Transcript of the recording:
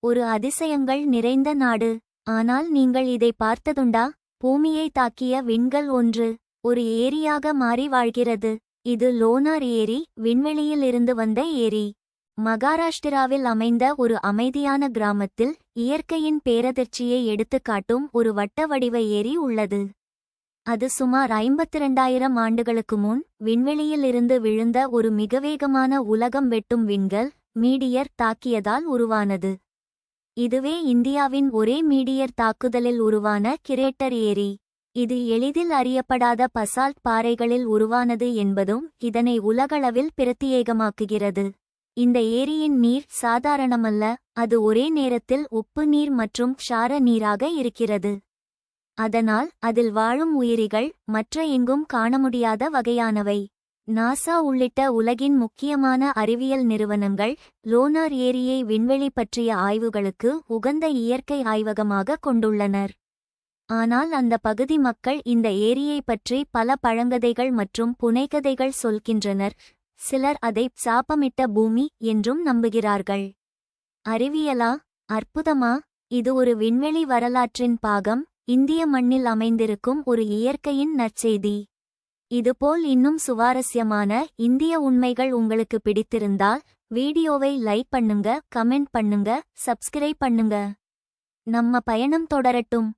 ஒரு அதிசயங்கள் நிறைந்த நாடு. ஆனால் நீங்கள் இதை பார்த்ததுண்டா? பூமியை தாக்கிய விண்கல் ஒன்று ஒரு ஏரியாக மாறி வாழ்கிறது. இது லோனார் ஏரி விண்வெளியில் இருந்து வந்த ஏரி. மகாராஷ்டிராவில் அமைந்த ஒரு அமைதியான கிராமத்தில் இயற்கையின் பேரதிர்ச்சியை எடுத்துக்காட்டும் ஒரு வட்ட வடிவ ஏரி உள்ளது. அது சுமார் ஐம்பத்திரண்டாயிரம் ஆண்டுகளுக்கு முன் விண்வெளியில் இருந்து விழுந்த ஒரு மிக வேகமான உலகம் வெட்டும் விண்கல் மீடியர் தாக்கியதால் உருவானது. இதுவே இந்தியாவின் ஒரே மீடியர் தாக்குதலில் உருவான கிரேட்டர் ஏரி. இது எளிதில் அறியப்படாத பசால்ட் பாறைகளில் உருவானது என்பதும் இதனை உலகளவில் பிரத்தியேகமாக்குகிறது இந்த ஏரியின் நீர் சாதாரணமல்ல அது ஒரே நேரத்தில் உப்பு நீர் மற்றும் க்ஷார நீராக இருக்கிறது. அதனால் அதில் வாழும் உயிரிகள் மற்ற எங்கும் காண முடியாத வகையானவை. நாசா உள்ளிட்ட உலகின் முக்கியமான அறிவியல் நிறுவனங்கள் லோனார் ஏரியை விண்வெளி பற்றிய ஆய்வுகளுக்கு உகந்த இயற்கை ஆய்வகமாக கொண்டுள்ளனர். ஆனால் அந்த பகுதி மக்கள் இந்த ஏரியை பற்றி பல பழங்கதைகள் மற்றும் புனைகதைகள் சொல்கின்றனர். சிலர் அதை சாபமிட்ட பூமி என்றும் நம்புகிறார்கள். அறிவியலா? அற்புதமா? இது ஒரு விண்வெளி வரலாற்றின் பாகம் இந்திய மண்ணில் அமைந்திருக்கும் ஒரு இயற்கையின் நற்செய்தி. இதுபோல் இன்னும் சுவாரஸ்யமான இந்திய உண்மைகள் உங்களுக்கு பிடித்திருந்தால் வீடியோவை லைக் பண்ணுங்க கமெண்ட் பண்ணுங்க சப்ஸ்கிரைப் பண்ணுங்க. நம்ம பயணம் தொடரட்டும்.